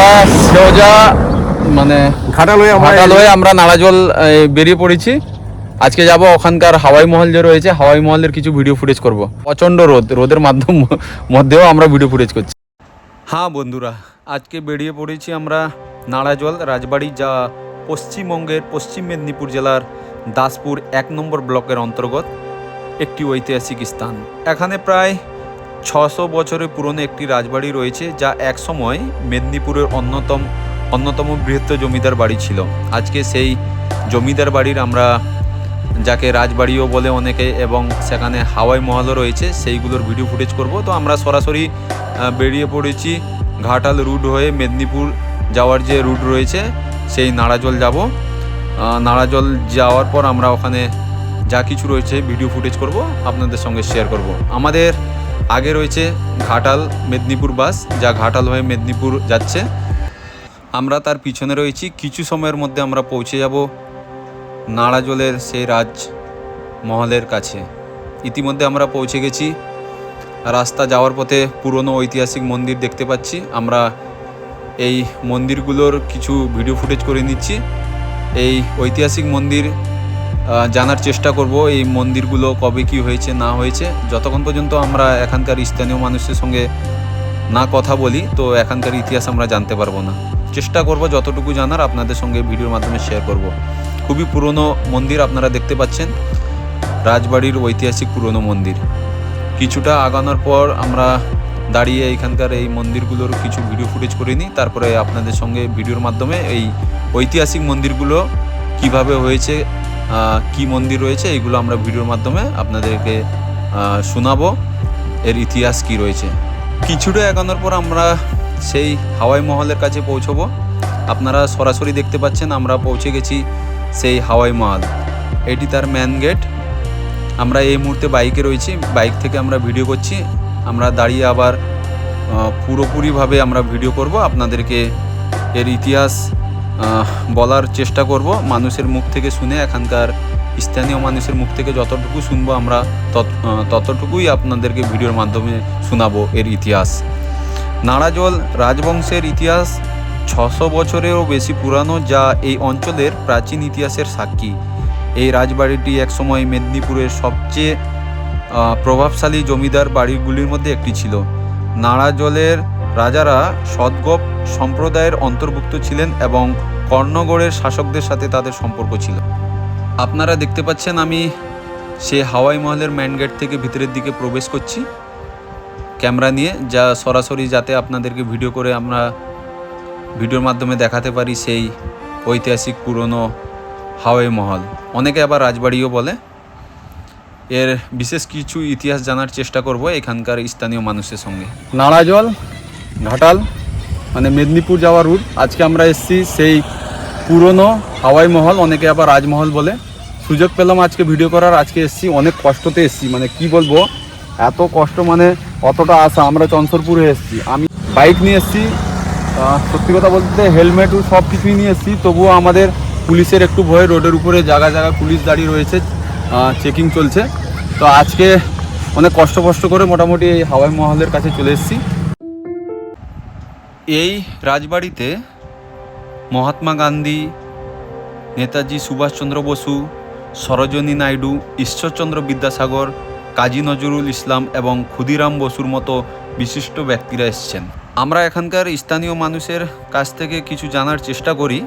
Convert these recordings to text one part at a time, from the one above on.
আমরা সোজা মানে হয়ে আমরা এই, বেরিয়ে পড়েছি। আজকে যাব ওখানকার হাওয়াই মহল যে রয়েছে হাওয়াই মহলের কিছু ভিডিও ফুটেজ করব। প্রচণ্ড রোদ রোদের মাধ্যম মধ্যেও আমরা ভিডিও ফুটেজ করছি। হ্যাঁ বন্ধুরা আজকে বেরিয়ে পড়েছি আমরা নাড়াজল রাজবাড়ি যা পশ্চিমবঙ্গের পশ্চিম মেদিনীপুর জেলার দাসপুর এক নম্বর ব্লকের অন্তর্গত একটি ঐতিহাসিক স্থান। এখানে প্রায় ছশো বছরের পুরনো একটি রাজবাড়ি রয়েছে যা একসময় মেদিনীপুরের অন্যতম অন্যতম বৃহত্তর জমিদার বাড়ি ছিল। আজকে সেই জমিদার বাড়ির আমরা যাকে রাজবাড়িও বলে অনেকে এবং সেখানে হাওয়াই মহলও রয়েছে, সেইগুলোর ভিডিও ফুটেজ করব। তো আমরা সরাসরি বেরিয়ে পড়েছি ঘাটাল রুট হয়ে মেদিনীপুর যাওয়ার যে রুট রয়েছে, সেই নাড়াজল যাব। নাড়াজল যাওয়ার পর আমরা ওখানে যা কিছু রয়েছে ভিডিও ফুটেজ করব, আপনাদের সঙ্গে শেয়ার করব। আমাদের আগে রয়েছে ঘাটাল মেদিনীপুর বাস, যা ঘাটাল হয়ে মেদিনীপুর যাচ্ছে। আমরা তার পিছনে রয়েছি। কিছু সময়ের মধ্যে আমরা পৌঁছে যাব নাড়াজলের সেই রাজ মহলের কাছে। ইতিমধ্যে আমরা পৌঁছে গেছি। রাস্তা যাওয়ার পথে পুরনো ঐতিহাসিক মন্দির দেখতে পাচ্ছি। আমরা এই মন্দিরগুলোর কিছু ভিডিও ফুটেজ করে নিচ্ছি। এই ঐতিহাসিক মন্দির জানার চেষ্টা করব এই মন্দিরগুলো কবে কি হয়েছে, না হয়েছে। যতক্ষণ পর্যন্ত আমরা এখানকার স্থানীয় মানুষের সঙ্গে না কথা বলি, তো এখানকার ইতিহাস আমরা জানতে পারব না। চেষ্টা করব যতটুকু জানার আপনাদের সঙ্গে ভিডিওর মাধ্যমে শেয়ার করব। খুবই পুরনো মন্দির আপনারা দেখতে পাচ্ছেন, রাজবাড়ির ঐতিহাসিক পুরনো মন্দির। কিছুটা আগানোর পর আমরা দাঁড়িয়ে এখানকার এই মন্দিরগুলোর কিছু ভিডিও ফুটেজ করে নিই, তারপরে আপনাদের সঙ্গে ভিডিওর মাধ্যমে এই ঐতিহাসিক মন্দিরগুলো কীভাবে হয়েছে কি মন্দির রয়েছে এইগুলো আমরা ভিডিওর মাধ্যমে আপনাদেরকে শোনাবো। এর ইতিহাস কি রয়েছে? কিছুটা এগানোর পর আমরা সেই হাওয়াই মহলের কাছে পৌঁছবো। আপনারা সরাসরি দেখতে পাচ্ছেন আমরা পৌঁছে গেছি সেই হাওয়াই মহল। এটি তার ম্যান গেট আমরা এই মুহূর্তে বাইকে রয়েছি, বাইক থেকে আমরা ভিডিও করছি। আমরা দাঁড়িয়ে আবার পুরোপুরিভাবে আমরা ভিডিও করব। আপনাদেরকে এর ইতিহাস বলার চেষ্টা করব। মানুষের মুখ থেকে শুনে এখানকার স্থানীয় মানুষের মুখ থেকে যতটুকু শুনব আমরা তত- ততটুকুই আপনাদেরকে ভিডিওর মাধ্যমে শোনাবো এর ইতিহাস। নাড়াজল রাজবংশের ইতিহাস ছশো বছরেরও বেশি পুরানো, যা এই অঞ্চলের প্রাচীন ইতিহাসের সাক্ষী। এই রাজবাড়িটি একসময় মেদিনীপুরের সবচেয়ে প্রভাবশালী জমিদার বাড়িগুলির মধ্যে একটি ছিল। নাড়াজলের রাজারা সদগোপ সম্প্রদায়ের অন্তর্ভুক্ত ছিলেন এবং কর্ণগড়ের শাসকদের সাথে তাদের সম্পর্ক ছিল। আপনারা দেখতে পাচ্ছেন আমি সে হাওয়াই মহলের ম্যান গেট থেকে ভিতরের দিকে প্রবেশ করছি। ক্যামেরা নিয়ে যা সরাসরি যাতে আপনাদেরকে ভিডিও করে আমরা ভিডিওর মাধ্যমে দেখাতে পারি সেই ঐতিহাসিক পুরনো হাওয়াই মহল। অনেকে আবার রাজবাড়িও বলে। এর বিশেষ কিছু ইতিহাস জানার চেষ্টা করব এখানকার স্থানীয় মানুষের সঙ্গে। নাড়াজল ঘাটাল মানে মেদিনীপুর যাওয়ার রুট আজকে আমরা এসেছি সেই পুরনো হাওয়াই মহল, অনেকে আবার রাজমহল বলে। সুযোগ পেলাম আজকে ভিডিও করার। আজকে এসেছি, অনেক কষ্টতে এসেছি। মানে কি বলব, এত কষ্ট মানে অতটা আসা আমরা চঞ্চলপুরে এসেছি। আমি বাইক নিয়ে এসেছি। সত্যি কথা বলতে হেলমেট সব কিছুই নিয়ে এসেছি। তবুও আমাদের পুলিশের একটু ভয় রোডের উপরে জায়গা জায়গা পুলিশ দাঁড়িয়ে রয়েছে। চেকিং চলছে। তো আজকে অনেক কষ্ট কষ্ট করে মোটামুটি এই হাওয়াই মহলের কাছে চলে এসেছি। এই রাজবাড়িতে মহাত্মা গান্ধী, নেতাজি সুভাষচন্দ্র বসু, সরোজনী নাইডু, ঈশ্বরচন্দ্র বিদ্যাসাগর, কাজী নজরুল ইসলাম এবং ক্ষুদিরাম বসুর মতো বিশিষ্ট ব্যক্তিরা এসছেন। আমরা এখানকার স্থানীয় মানুষের কাছ থেকে কিছু জানার চেষ্টা করি।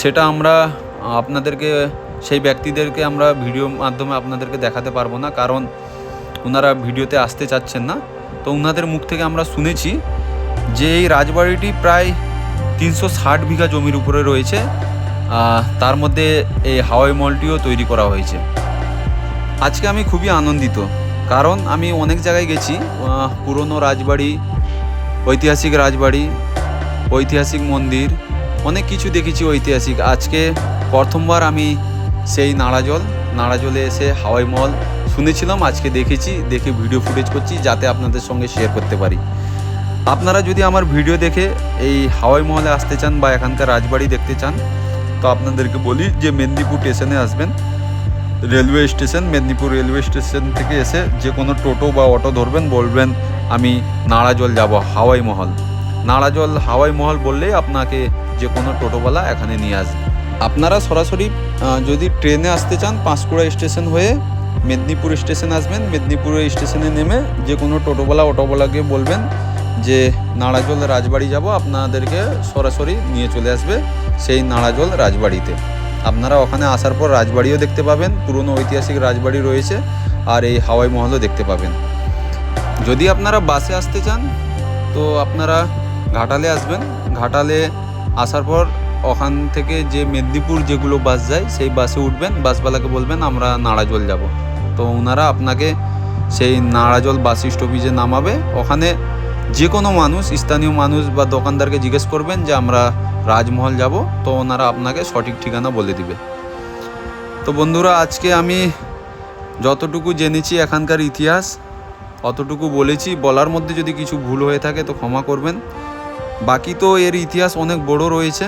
সেটা আমরা আপনাদেরকে, সেই ব্যক্তিদেরকে আমরা ভিডিওর মাধ্যমে আপনাদেরকে দেখাতে পারব না, কারণ ওনারা ভিডিওতে আসতে চাচ্ছেন না। তো ওনাদের মুখ থেকে আমরা শুনেছি যে এই রাজবাড়িটি প্রায় তিনশো ষাট বিঘা জমির উপরে রয়েছে তার মধ্যে এই হাওয়াই মলটিও তৈরি করা হয়েছে। আজকে আমি খুবই আনন্দিত, কারণ আমি অনেক জায়গায় গেছি পুরনো রাজবাড়ি, ঐতিহাসিক রাজবাড়ি, ঐতিহাসিক মন্দির, অনেক কিছু দেখেছি ঐতিহাসিক। আজকে প্রথমবার আমি সেই নাড়াজল, নাড়াজলে এসে হাওয়াই মল শুনেছিলাম, আজকে দেখেছি, দেখে ভিডিও ফুটেজ করছি, যাতে আপনাদের সঙ্গে শেয়ার করতে পারি। আপনারা যদি আমার ভিডিও দেখে এই হাওয়াই মহলে আসতে চান বা এখানকার রাজবাড়ি দেখতে চান, তো আপনাদেরকে বলি যে মেদিনীপুর স্টেশনে আসবেন। Railway station, Medinipur railway station থেকে এসে যে কোনো টোটো বা অটো ধরবেন, বলবেন, আমি নাড়াজল যাব হাওয়াই মহল। নাড়াজল হাওয়াই মহল বললেই আপনাকে যে কোনো টোটোওয়ালা এখানে নিয়ে আসবে। আপনারা সরাসরি যদি ট্রেনে আসতে চান, পাঁশকুড়া স্টেশন হয়ে মেদিনীপুর স্টেশন আসবেন। মেদিনীপুর স্টেশনে নেমে যে কোনো টোটোওয়ালা, অটোওয়ালাকে বলবেন যে নাড়াজল রাজবাড়ি যাব, আপনাদেরকে সরাসরি নিয়ে চলে আসবে সেই নাড়াজল রাজবাড়িতে। আপনারা ওখানে আসার পর রাজবাড়িও দেখতে পাবেন, পুরনো ঐতিহাসিক রাজবাড়ি রয়েছে আর এই হাওয়াই মহলও দেখতে পাবেন। যদি আপনারা বাসে আসতে চান, তো আপনারা ঘাটালে আসবেন। ঘাটালে আসার পর ওখান থেকে যে মেদিনীপুর যেগুলো বাস যায়, সেই বাসে উঠবেন। বাসওয়ালাকে বলবেন, আমরা নাড়াজল যাব। তো ওনারা আপনাকে সেই নাড়াজল বাস স্টপেজে নামাবে। ওখানে যে কোনো মানুষ, স্থানীয় মানুষ বা দোকানদারকে জিজ্ঞেস করবেন যে আমরা রাজমহল যাব, তো ওনারা আপনাকে সঠিক ঠিকানা বলে দিবে। তো বন্ধুরা, আজকে আমি যতটুকু জেনেছি এখানকার ইতিহাস, অতটুকু বলেছি। বলার মধ্যে যদি কিছু ভুল হয়ে থাকে তো ক্ষমা করবেন। বাকি তো এর ইতিহাস অনেক বড় রয়েছে।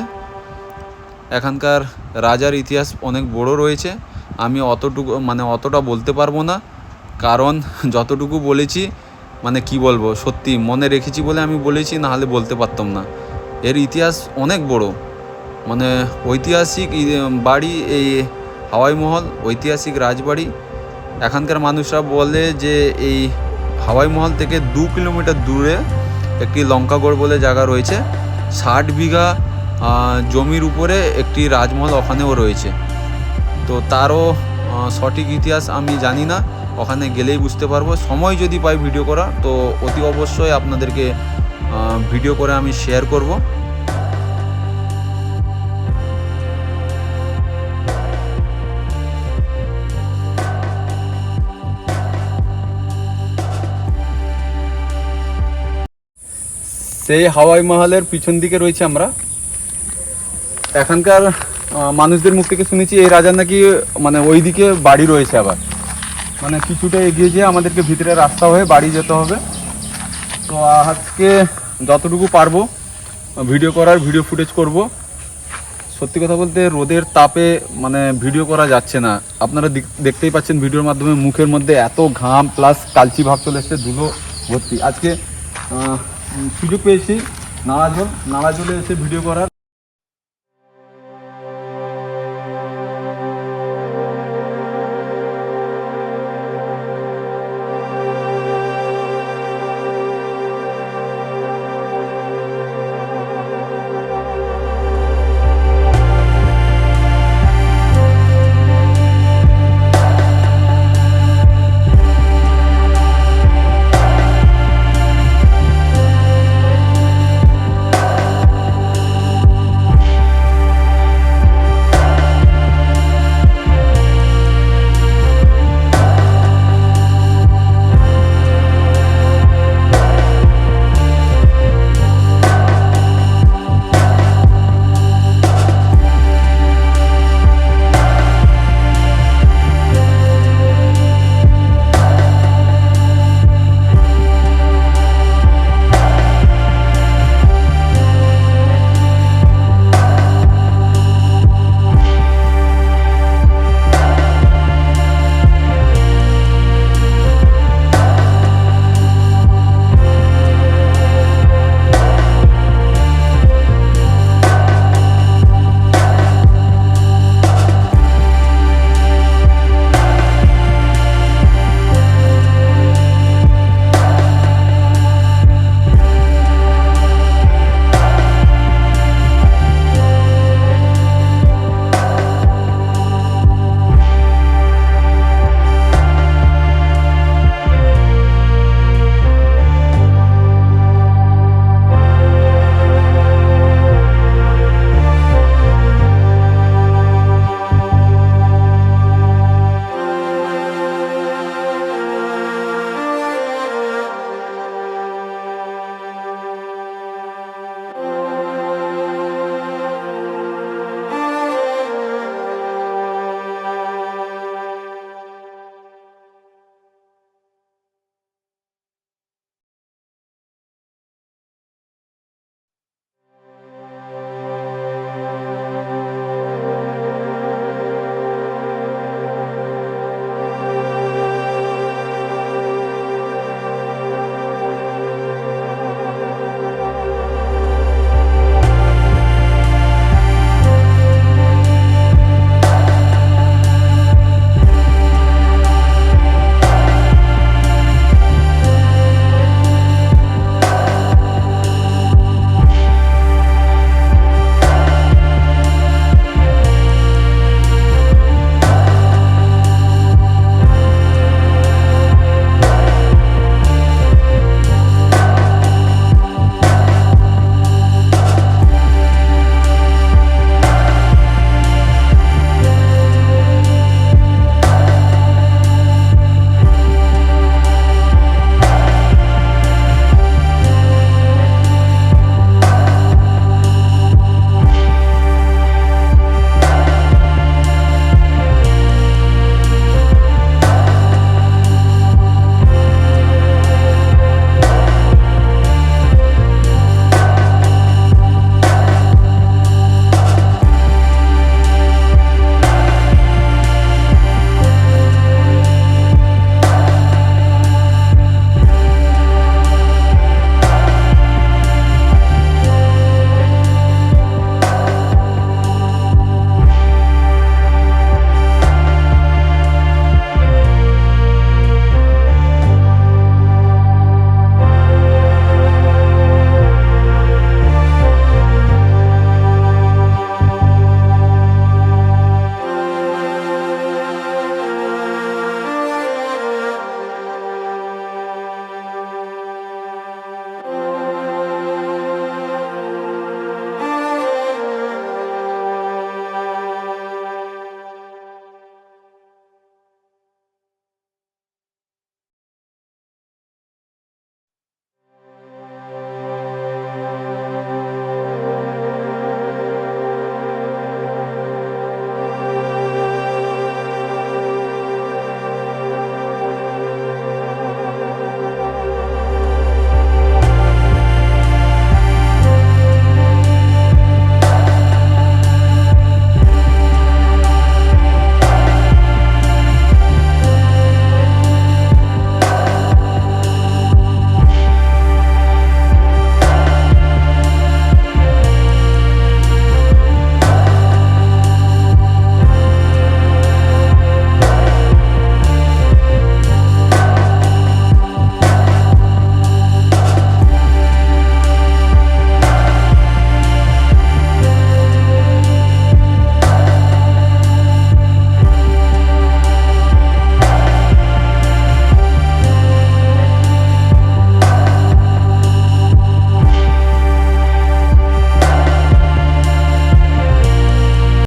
এখানকার রাজার ইতিহাস অনেক বড় রয়েছে। আমি অতটুকু মানে অতটা বলতে পারব না। কারণ যতটুকু বলেছি মানে কি বলব, সত্যি মনে রেখেছি বলে আমি বলেছি না হলে বলতে পারতাম না। এর ইতিহাস অনেক বড়। মানে ঐতিহাসিক বাড়ি এই হাওয়াই মহল, ঐতিহাসিক রাজবাড়ি। এখানকার মানুষরা বলে যে এই হাওয়াই মহল থেকে দু কিলোমিটার দূরে একটি লঙ্কাগড় বলে জায়গা রয়েছে। ষাট বিঘা জমির উপরে একটি রাজমহল ওখানেও রয়েছে। তো তারও সঠিক ইতিহাস আমি জানি না। ওখানে গেলেই বুঝতে পারব। সময় যদি পাই ভিডিও করা তো অতি অবশ্যই আপনাদেরকে ভিডিও করে আমি শেয়ার করব। সেই হাওয়াই মহলের পিছন দিকে রয়েছে আমরা। এখানকার মানুষদের মুখ থেকে শুনেছি এই রাজার নাকি মানে ওইদিকে বাড়ি রয়েছে আবার। মানে কিছুটা এগিয়ে যেয়ে আমাদেরকে ভিতরে রাস্তা হয়ে বাড়ি যেতে হবে। তো আজকে যতটুকু পারব, ভিডিও করার, ভিডিও ফুটেজ করব। সত্যি কথা বলতে রোদের তাপে মানে ভিডিও করা যাচ্ছে না। আপনারা দেখতেই পাচ্ছেন ভিডিওর মাধ্যমে মুখের মধ্যে এত ঘাম, প্লাস কালচি ভাব চলে এসছে, ধুলো ভর্তি। আজকে সুযোগ পেয়েছি নাড়াজল নাড়াজলে এসে ভিডিও করার।